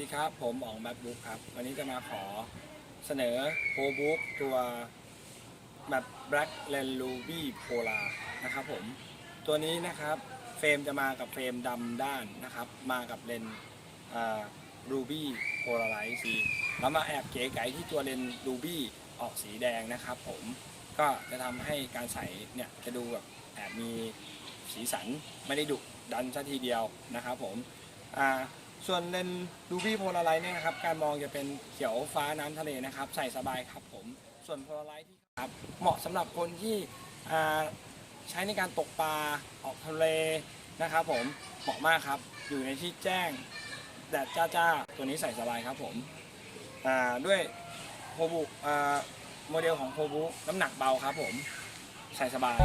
ดีครับ ผมอ๋องแบ็คบุ๊กครับ วันนี้จะมาขอเสนอโปรบุ๊กตัวแบบ Black Lens Ruby Polar นะครับผม ตัวนี้นะครับเฟรมจะมากับเฟรมดำด้านนะครับ มากับเลนส์อ่า Ruby Polarize สีแล้วมาแอบเก๋ไก๋ที่ตัวเลนส์ Ruby ออกสีแดงนะครับผมก็จะทำให้การใส่เนี่ยจะดูแบบแอบมีสีสันไม่ได้ดุดันซะทีเดียวนะครับผมอ่า ส่วนเลนดูบี้โพลาไรเนี่ยนะครับการมองจะเป็นเขียวฟ้าน้ำทะเลนะครับใส่สบายครับผมส่วนโพลาไรที่ครับเหมาะสำหรับคนที่ใช้ในการตกปลาออกทะเลนะครับผมเหมาะมากครับอยู่ในที่แจ้งแดดจ้าๆ ตัวนี้ใส่สบายครับผมด้วยโพบุโมเดลของโพบุน้ำหนักเบาครับผมใส่สบาย